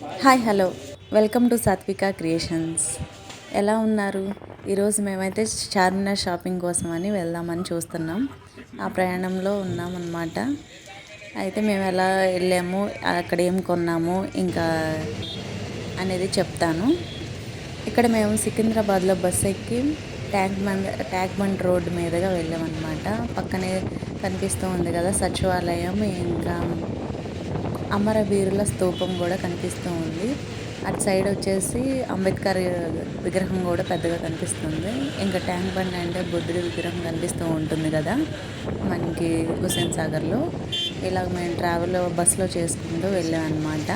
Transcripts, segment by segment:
Hi hello. Welcome to Satvika creations. ఎలా ఉన్నారు? ఈరోజు మేమైతే చార్మినార్ షాపింగ్ కోసం అని వెళ్దామని చూస్తున్నాం. ఆ ప్రయాణంలో ఉన్నామన్నమాట. అయితే మేము ఎలా వెళ్ళాము అక్కడ ఏం కొన్నాము ఇంకా అనేది చెప్తాను. ఇక్కడ మేము సికింద్రాబాద్లో బస్ ఎక్కి tank bund tank bund road మీదుగా వెళ్ళామన్నమాట. పక్కనే కనిపిస్తూ ఉంది కదా సచివాలయం ఇంకా అమరవీరుల స్తూపం కూడా కనిపిస్తూ ఉంది. అటు సైడ్ వచ్చేసి అంబేద్కర్ విగ్రహం కూడా పెద్దగా కనిపిస్తుంది. ఇంకా ట్యాంక్ బండ్ అంటే బుద్ధుడి విగ్రహం కనిపిస్తూ ఉంటుంది కదా మనకి హుసేన్ సాగర్లో. ఇలాగ మేము ట్రావెల్ బస్సులో చేసుకుంటూ వెళ్ళాం అనమాట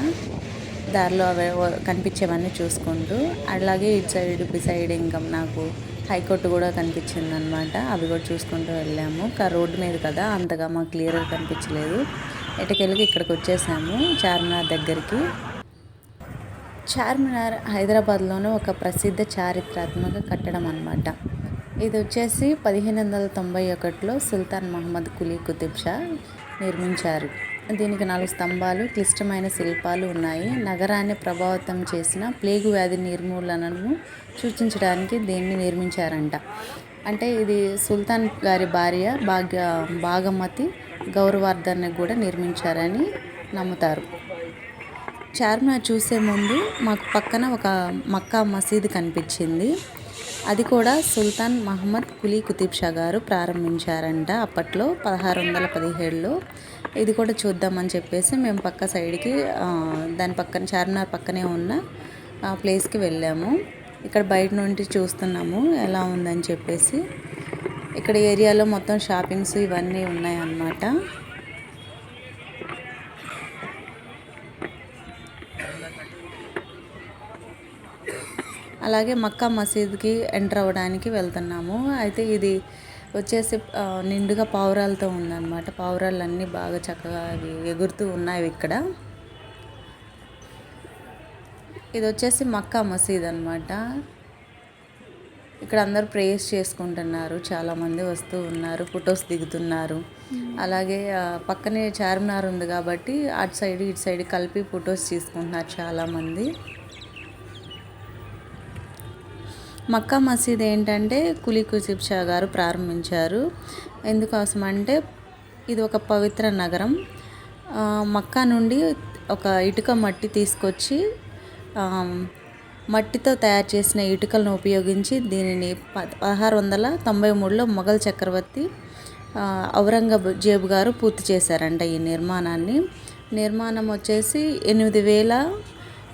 దారిలో అవి కనిపించేవన్నీ చూసుకుంటూ అలాగే ఇటు సైడ్ ఇటు సైడ్ ఇంకా నాకు హైకోర్టు కూడా కనిపించింది అనమాట అవి కూడా చూసుకుంటూ వెళ్ళాము. రోడ్డు మీద కదా అంతగా మాకు క్లియర్గా కనిపించలేదు. ఇటుకెళ్ళి ఇక్కడికి వచ్చేసాము చార్మినార్ దగ్గరికి. చార్మినార్ హైదరాబాద్లోనే ఒక ప్రసిద్ధ చారిత్రాత్మక కట్టడం అనమాట ఇది వచ్చేసి పదిహేను వందల తొంభై ఒకటిలో సుల్తాన్ మహమ్మద్ కులీ కుతుబ్ షా నిర్మించారు. దీనికి నాలుగు స్తంభాలు క్లిష్టమైన శిల్పాలు ఉన్నాయి. నగరాన్ని ప్రభావితం చేసిన ప్లేగు వ్యాధి నిర్మూలనను సూచించడానికి దీన్ని నిర్మించారంట. అంటే ఇది సుల్తాన్ గారి భార్య భాగ్య భాగమతి గౌరవార్థాన్ని కూడా నిర్మించారని నమ్ముతారు. చార్మినార్ చూసే ముందు మాకు పక్కన ఒక మక్కా మసీదు కనిపించింది. అది కూడా సుల్తాన్ మహమ్మద్ కులీ కుతీబ్ షా గారు ప్రారంభించారంట అప్పట్లో పదహారు వందల పదిహేడులో. ఇది కూడా చూద్దామని చెప్పేసి మేము పక్క సైడ్కి దాని పక్కన చార్మినార్ పక్కనే ఉన్న ప్లేస్కి వెళ్ళాము. ఇక్కడ బయట నుండి చూస్తున్నాము ఎలా ఉందని చెప్పేసి. ఇక్కడ ఏరియాలో మొత్తం షాపింగ్స్ ఇవన్నీ ఉన్నాయన్నమాట. అలాగే మక్కా మసీద్కి ఎంటర్ అవ్వడానికి వెళ్తున్నాము. అయితే ఇది వచ్చేసి నిండుగా పావురాలతో ఉందన్నమాట. పావురాలు అన్నీ బాగా చక్కగా అవి ఎగురుతూ ఉన్నాయి ఇక్కడ. ఇది వచ్చేసి మక్కా మసీద్ అనమాట ఇక్కడ అందరు ప్రేయర్స్ చేసుకుంటున్నారు. చాలామంది వస్తూ ఉన్నారు ఫొటోస్ దిగుతున్నారు. అలాగే పక్కనే చార్మినార్ ఉంది కాబట్టి అటు సైడ్ ఇటు సైడ్ కలిపి ఫొటోస్ తీసుకుంటున్నారు చాలామంది. మక్కా మసీద్ ఏంటంటే కులీ కుసిబ్ షా గారు ప్రారంభించారు. ఎందుకోసం అంటే ఇది ఒక పవిత్ర నగరం. మక్కా నుండి ఒక ఇటుక మట్టి తీసుకొచ్చి మట్టితో తయారు చేసిన ఇటుకలను ఉపయోగించి దీనిని పదహారు వందల తొంభై మూడులో మొఘల్ చక్రవర్తి ఔరంగజేబు గారు పూర్తి చేశారంట ఈ నిర్మాణాన్ని. నిర్మాణం వచ్చేసి ఎనిమిది వేల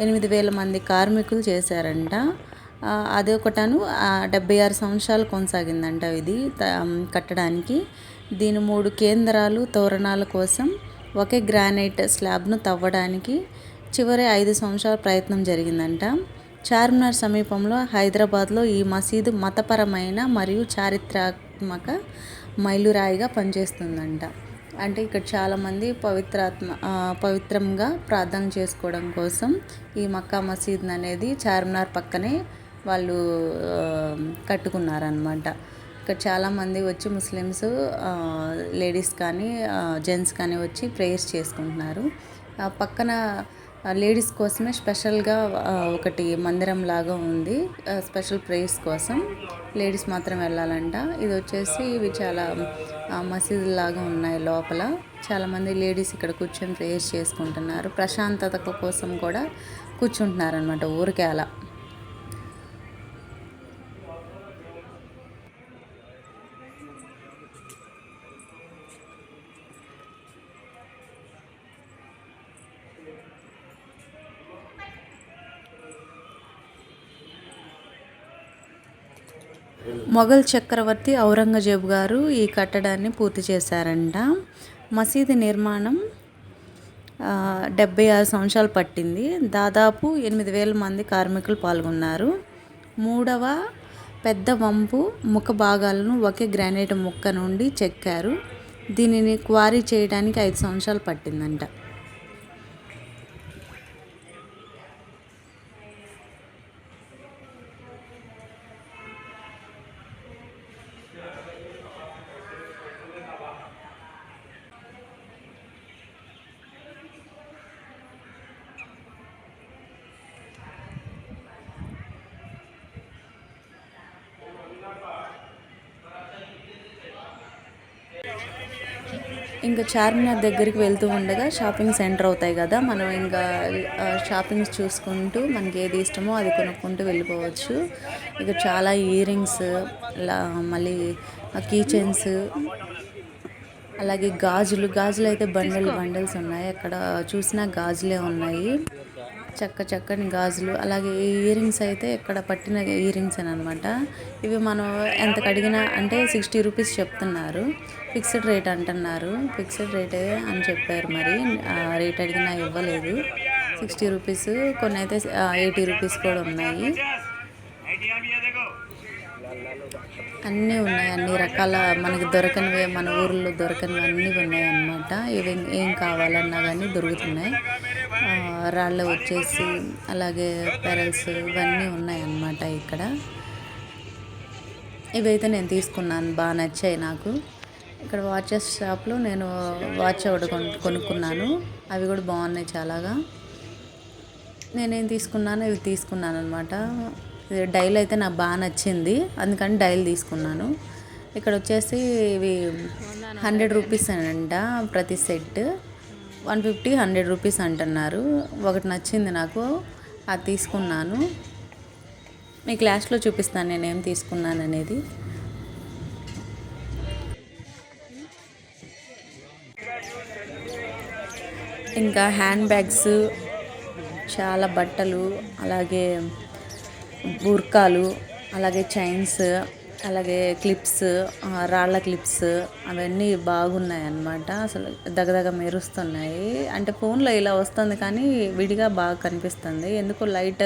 ఎనిమిది వేల మంది కార్మికులు చేశారంట. అది ఒకటను డెబ్బై ఆరు సంవత్సరాలు కొనసాగిందంట ఇది కట్టడానికి. దీని మూడు కేంద్రాలు తోరణాల కోసం ఒకే గ్రానైట్ స్లాబ్ను తవ్వడానికి చివరి ఐదు సంవత్సరాల ప్రయత్నం జరిగిందంట. చార్మినార్ సమీపంలో హైదరాబాద్లో ఈ మసీదు మతపరమైన మరియు చారిత్రాత్మక మైలురాయిగా పనిచేస్తుందంట. అంటే ఇక్కడ చాలామంది పవిత్రాత్మ పవిత్రంగా ప్రార్థన చేసుకోవడం కోసం ఈ మక్కా మసీద్ అనేది చార్మినార్ పక్కనే వాళ్ళు కట్టుకున్నారనమాట ఇక్కడ చాలామంది వచ్చి ముస్లిమ్స్ లేడీస్ కానీ జెంట్స్ కానీ వచ్చి ప్రేయర్స్ చేసుకుంటున్నారు. పక్కన లేడీస్ కోసమే స్పెషల్గా ఒకటి మందిరం లాగా ఉంది. స్పెషల్ ప్రేయర్స్ కోసం. లేడీస్ మాత్రం వెళ్ళాలంట. ఇది వచ్చేసి ఇవి చాలా మసీదు లాగా ఉన్నాయి లోపల. చాలామంది లేడీస్ ఇక్కడ కూర్చొని ప్రేయర్స్ చేసుకుంటున్నారు. ప్రశాంతత కోసం కూడా కూర్చుంటున్నారనమాట ఊరికే అలా. మొఘల్ చక్రవర్తి ఔరంగజేబు గారు ఈ కట్టడాన్ని పూర్తి చేశారంట. మసీదు నిర్మాణం డెబ్బై ఆరు సంవత్సరాలు పట్టింది. దాదాపు ఎనిమిది వేల మంది కార్మికులు పాల్గొన్నారు. మూడవ పెద్ద వంపు ముఖ భాగాలను ఒకే గ్రానైట్ ముక్క నుండి చెక్కారు. దీనిని క్వారీ చేయడానికి ఐదు సంవత్సరాలు పట్టిందంట. ఇంకా చార్మినార్ దగ్గరికి వెళ్తూ ఉండగా షాపింగ్ సెంటర్ అవుతాయి కదా మనం ఇంకా షాపింగ్స్ చూసుకుంటూ మనకి ఏది ఇష్టమో అది కొనుక్కుంటూ వెళ్ళిపోవచ్చు. ఇక చాలా ఇయర్ రింగ్స్ మళ్ళీ కీ చైన్స్ అలాగే గాజులు గాజులు అయితే బండల్ బండల్స్ ఉన్నాయి. అక్కడ చూసినా గాజులే ఉన్నాయి. చక్క చక్కని గాజులు అలాగే ఇయర్ రింగ్స్ అయితే ఇక్కడ పట్టిన ఇయర్ రింగ్స్ అని అనమాట ఇవి మనం ఎంత కడిగినా అంటే సిక్స్టీ రూపీస్ చెప్తున్నారు. ఫిక్స్డ్ రేట్ అంటున్నారు. ఫిక్స్డ్ రేటే అని చెప్పారు మరి. రేట్ అడిగినా ఇవ్వలేదు. సిక్స్టీ రూపీస్ కొన్ని అయితే ఎయిటీ రూపీస్ కూడా ఉన్నాయి. అన్నీ ఉన్నాయి అన్ని రకాల మనకి దొరకనివి మన ఊర్లో దొరకనివి అన్నీ ఉన్నాయి అన్నమాట ఇవి ఏం కావాలన్నా కానీ దొరుకుతున్నాయి. రాళ్ళు వచ్చేసి అలాగే పెరల్స్ ఇవన్నీ ఉన్నాయి అన్నమాట ఇక్కడ. ఇవైతే నేను తీసుకున్నాను బాగా నచ్చాయి నాకు. ఇక్కడ వాచెస్ షాప్లో నేను వాచ్ ఒకటి కొనుక్కున్నాను. అవి కూడా బాగున్నాయి చాలాగా. నేనేం తీసుకున్నాను ఇవి తీసుకున్నాను అనమాట డైల్ అయితే నాకు బాగా నచ్చింది. అందుకని డైల్ తీసుకున్నాను. ఇక్కడ వచ్చేసి ఇవి హండ్రెడ్ రూపీస్ అంట ప్రతి set. One fifty hundred rupees అంటున్నారు. ఒకటి నచ్చింది నాకు అది తీసుకున్నాను. మీకు లాస్ట్లో చూపిస్తాను నేను ఏం తీసుకున్నాను అనేది. ఇంకా హ్యాండ్ బ్యాగ్స్ చాలా బట్టలు అలాగే బుర్కాలు అలాగే చైన్స్ అలాగే క్లిప్స్ రాళ్ళ క్లిప్స్ అవన్నీ బాగున్నాయి అన్నమాట అసలు దగదగ మెరుస్తున్నాయి. అంటే ఫోన్లో ఇలా వస్తుంది కానీ విడిగా బాగా కనిపిస్తుంది. ఎందుకు లైట్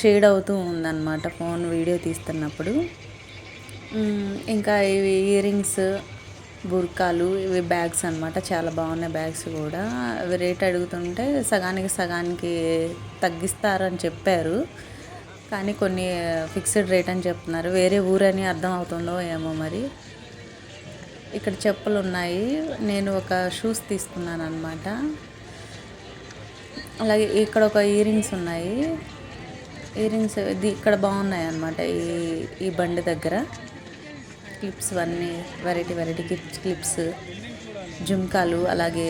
షేడ్ అవుతూ ఉందన్నమాట ఫోన్ వీడియో తీస్తున్నప్పుడు. ఇంకా ఇవి ఇయర్ రింగ్స్ బుర్కాలు ఇవి బ్యాగ్స్ అనమాట చాలా బాగున్నాయి బ్యాగ్స్ కూడా. అవి రేట్ అడుగుతుంటే సగానికి సగానికి తగ్గిస్తారని చెప్పారు. కానీ కొన్ని ఫిక్స్డ్ రేట్ అని చెప్తున్నారు. వేరే ఊరని అర్థం అవుతుందో ఏమో మరి. ఇక్కడ చెప్పులు ఉన్నాయి. నేను ఒక షూస్ తీసుకున్నాను అనమాట అలాగే ఇక్కడ ఒక ఇయరింగ్స్ ఉన్నాయి. ఇయరింగ్స్ ఇది ఇక్కడ బాగున్నాయి అనమాట ఈ ఈ బండి దగ్గర. క్లిప్స్ అన్నీ వెరైటీ వెరైటీ క్లిప్స్ క్లిప్స్ జుంకాలు అలాగే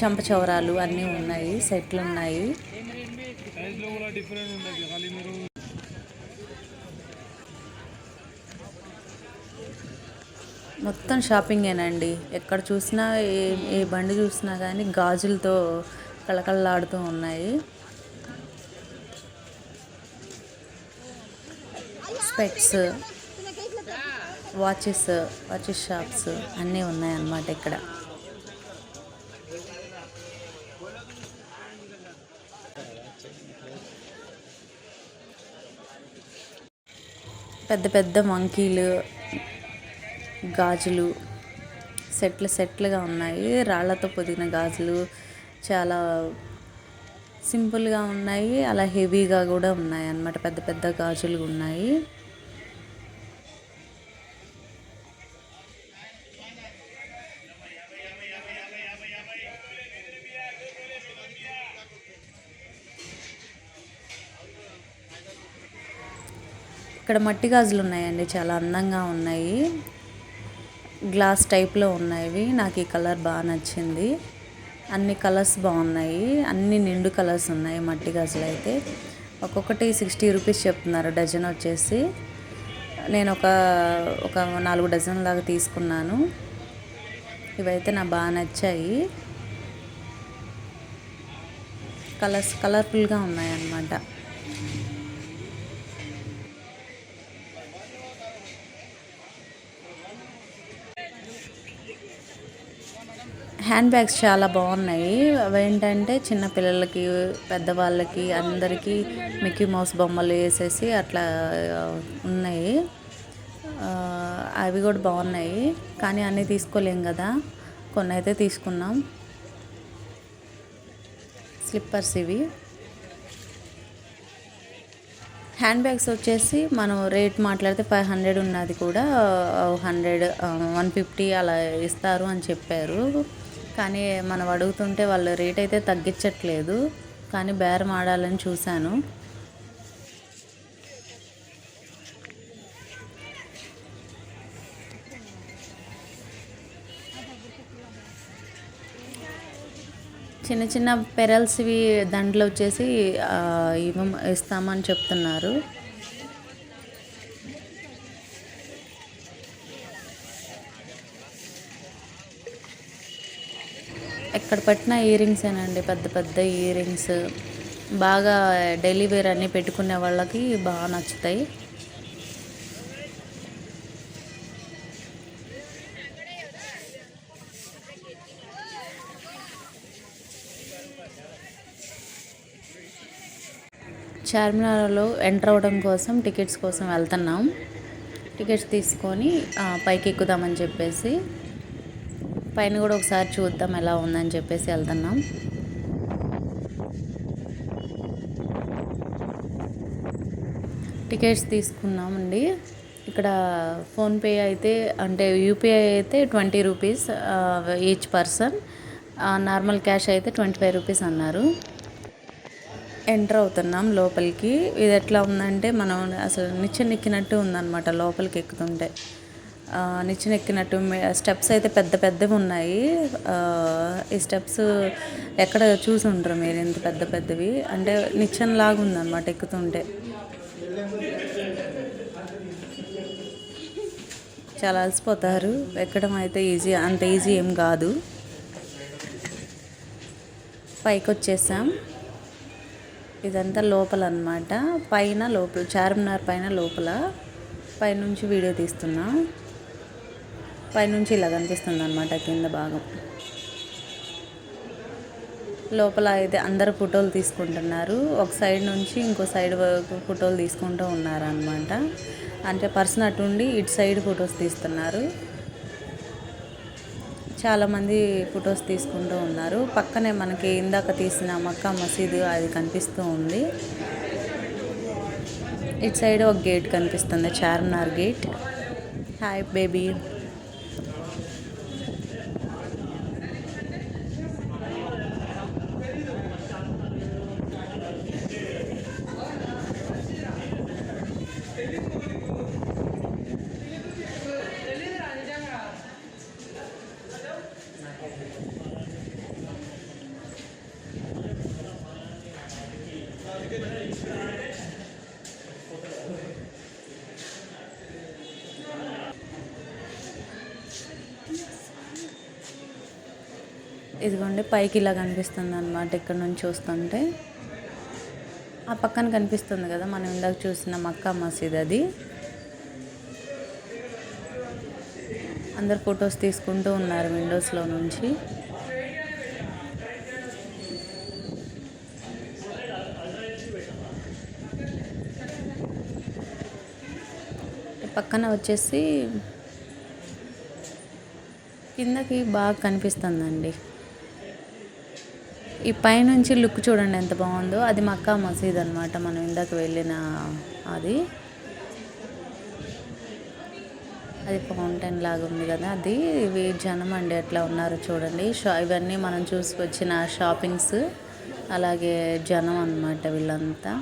చంపచౌరాలు అన్నీ ఉన్నాయి సెట్లు ఉన్నాయి. మొత్తం షాపింగేనండి ఎక్కడ చూసినా ఏ ఏ బండి చూసినా కానీ గాజులతో కళకళలాడుతూ ఉన్నాయి. స్పెక్స్ వాచెస్ వాచెస్ షాప్స్ అన్నీ ఉన్నాయన్నమాట ఇక్కడ. పెద్ద పెద్ద మంకీలు గాజులు సెట్లు సెట్లుగా ఉన్నాయి. రాళ్ళతో పొదిగిన గాజులు చాలా సింపుల్గా ఉన్నాయి. అలా హెవీగా కూడా ఉన్నాయి అన్నమాట పెద్ద పెద్ద గాజులు ఉన్నాయి. ఇక్కడ మట్టి గాజులు ఉన్నాయండి చాలా అందంగా ఉన్నాయి. గ్లాస్ టైప్లో ఉన్నాయి నాకు ఈ కలర్ బాగా నచ్చింది. అన్ని కలర్స్ బాగున్నాయి అన్ని నిండు కలర్స్ ఉన్నాయి మట్టి గాజులు అయితే. ఒక్కొక్కటి సిక్స్టీ రూపీస్ చెప్తున్నారు డజన్ వచ్చేసి. నేను ఒక ఒక నాలుగు డజన్ లాగా తీసుకున్నాను. ఇవైతే నాకు బాగా నచ్చాయి. కలర్స్ కలర్ఫుల్గా ఉన్నాయన్నమాట. హ్యాండ్ బ్యాగ్స్ చాలా బాగున్నాయి. అవి ఏంటంటే చిన్నపిల్లలకి పెద్దవాళ్ళకి అందరికీ మిక్కీ మౌస్ బొమ్మలు వేసేసి అట్లా ఉన్నాయి. అవి కూడా బాగున్నాయి. కానీ అన్నీ తీసుకోలేం కదా. కొన్ని అయితే తీసుకున్నాం. స్లిప్పర్స్ ఇవి. హ్యాండ్ బ్యాగ్స్ వచ్చేసి మనం రేట్ మాట్లాడితే ఫైవ్ హండ్రెడ్ ఉన్నది కూడా. హండ్రెడ్ వన్ ఫిఫ్టీ అలా ఇస్తారు అని చెప్పారు. కానీ మనం అడుగుతుంటే వాళ్ళు రేట్ అయితే తగ్గించట్లేదు. కానీ బేరం ఆడాలని చూశాను. చిన్న చిన్న పెరల్స్వి దండలు వచ్చేసి ఇవ్వ ఇస్తామని చెప్తున్నారు. ఎక్కడ పట్టిన ఇయర్ రింగ్సేనండి పెద్ద పెద్ద ఇయర్ రింగ్స్ బాగా డైలీ వేర్ అన్నీ పెట్టుకునే వాళ్ళకి బాగా నచ్చుతాయి. చార్మినార్లో ఎంటర్ అవ్వడం కోసం టికెట్స్ కోసం వెళ్తున్నాం. టికెట్స్ తీసుకొని పైకి ఎక్కుదామని చెప్పేసి. పైన కూడా ఒకసారి చూద్దాం ఎలా ఉందని చెప్పేసి వెళ్తున్నాం. టికెట్స్ తీసుకున్నామండి. ఇక్కడ ఫోన్పే అయితే అంటే యూపీఐ అయితే twenty rupees each person normal cash అయితే ట్వంటీ ఫైవ్ రూపీస్ అన్నారు. ఎంటర్ అవుతున్నాం లోపలికి. ఇది ఎట్లా ఉందంటే మనం అసలు నిచ్చెన ఎక్కినట్టు ఉందన్నమాట లోపలికి ఎక్కుతుంటే. నిచ్చినెక్కినట్టు స్టెప్స్ అయితే పెద్ద పెద్దవి ఉన్నాయి. ఈ స్టెప్స్ ఎక్కడ చూసి ఉండరు మీరు ఇంత పెద్ద పెద్దవి. అంటే నిచ్చెన లాగా ఉందన్నమాట ఎక్కుతుంటే. చాలా అలసిపోతారు. ఎక్కడం అయితే ఈజీ అంత ఈజీ ఏం కాదు. పైకి వచ్చేసాం. ఇదంతా లోపల అనమాట పైన లోపల చార్మినార్ పైన లోపల. పైనుంచి వీడియో తీస్తున్నాం. పైనుంచి ఇలా కనిపిస్తుంది అనమాట కింద భాగం. లోపల అయితే అందరు ఫోటోలు తీసుకుంటున్నారు. ఒక సైడ్ నుంచి ఇంకో సైడ్ ఫోటోలు తీసుకుంటూ ఉన్నారనమాట అంటే పర్సన్ అటుండి ఇటు సైడ్ ఫొటోస్ తీస్తున్నారు. చాలామంది ఫొటోస్ తీసుకుంటూ ఉన్నారు. పక్కనే మనకి ఇందాక తీసిన మక్కా మసీదు అది కనిపిస్తూ ఉంది. ఇటు సైడ్ ఒక గేట్ కనిపిస్తుంది చార్మినార్ గేట్. Hi baby. ఇదిగోండి పైకి ఇలా కనిపిస్తుంది అనమాట ఇక్కడ నుంచి చూస్తుంటే ఆ పక్కన కనిపిస్తుంది కదా మనం ఇందాక చూసిన మక్కా మసీద్ అది. అందరు ఫొటోస్ తీసుకుంటూ ఉన్నారు విండోస్లో నుంచి. పక్కన వచ్చేసి కిందకి బాగా కనిపిస్తుందండి. ఈ పైనుంచి లుక్ చూడండి ఎంత బాగుందో. అది మక్కా మసీద్ అనమాట మనం ఇందాక వెళ్ళిన అది. అది ఫౌంటైన్ లాగా ఉంది కదా. అది ఇవి జనం అండి ఎట్లా ఉన్నారు చూడండి. షా ఇవన్నీ మనం చూసుకొచ్చిన షాపింగ్స్. అలాగే జనం అనమాట వీళ్ళంతా.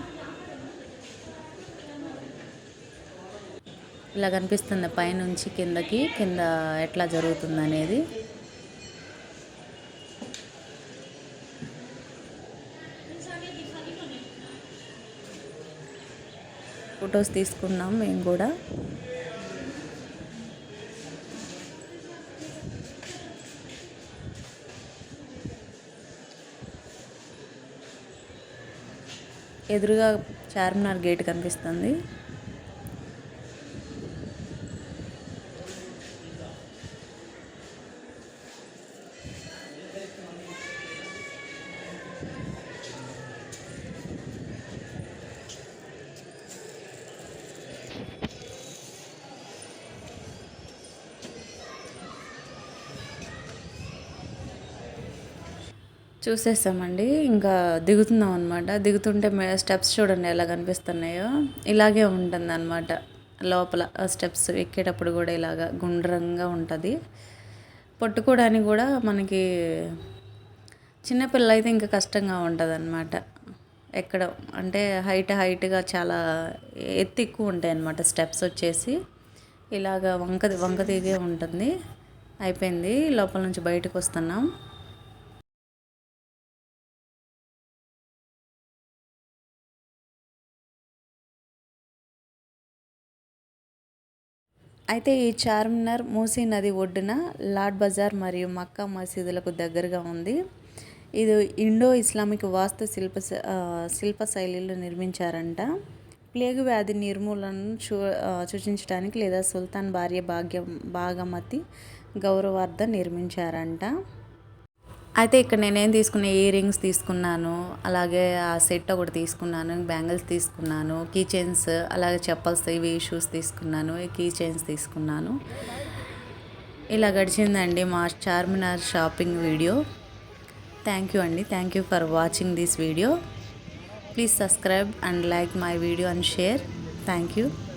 ఇలా కనిపిస్తుంది పైనుంచి కిందకి. కింద ఎట్లా జరుగుతుంది అనేది ఫొటోస్ తీసుకున్నాం మేము కూడా. ఎదురుగా చార్మినార్ గేట్ కనిపిస్తుంది. చూసేసామండి. ఇంకా దిగుతున్నాం అనమాట దిగుతుంటే స్టెప్స్ చూడండి ఎలా కనిపిస్తున్నాయో. ఇలాగే ఉంటుంది అనమాట లోపల స్టెప్స్ ఎక్కేటప్పుడు కూడా ఇలాగా గుండ్రంగా ఉంటుంది. పట్టుకోవడానికి కూడా మనకి చిన్నపిల్ల అయితే ఇంకా కష్టంగా ఉంటుంది అనమాట ఎక్కడ అంటే హైట్ హైట్గా చాలా ఎత్తు ఎక్కువ ఉంటాయి అనమాట స్టెప్స్ వచ్చేసి. ఇలాగ వంక వంక దిగే ఉంటుంది. అయిపోయింది. లోపల నుంచి బయటకు వస్తున్నాం. అయితే ఈ చార్మినార్ మూసీ నది ఒడ్డున లాడ్ బజార్ మరియు మక్కా మసీదులకు దగ్గరగా ఉంది. ఇది ఇండో ఇస్లామిక్ వాస్తు శిల్ప శ- శిల్ప శైలిలో నిర్మించారంట. ప్లేగు వ్యాధి నిర్మూలనను చూ సూచించడానికి లేదా సుల్తాన్ భార్య భాగ్యం భాగమతి గౌరవార్థం నిర్మించారంట. అయితే ఇక్కడ నేనేం తీసుకున్న ఇయర్ రింగ్స్ తీసుకున్నాను అలాగే ఆ సెట్ ఒకటి తీసుకున్నాను బ్యాంగిల్స్ తీసుకున్నాను కీ చైన్స్ అలాగే చెప్పల్స్ ఇవి షూస్ తీసుకున్నాను కీ చైన్స్ తీసుకున్నాను. ఇలా గడిచిందండి మా Charminar shopping video thank you అండి. Thank you for watching this video please subscribe and like my video and share thank you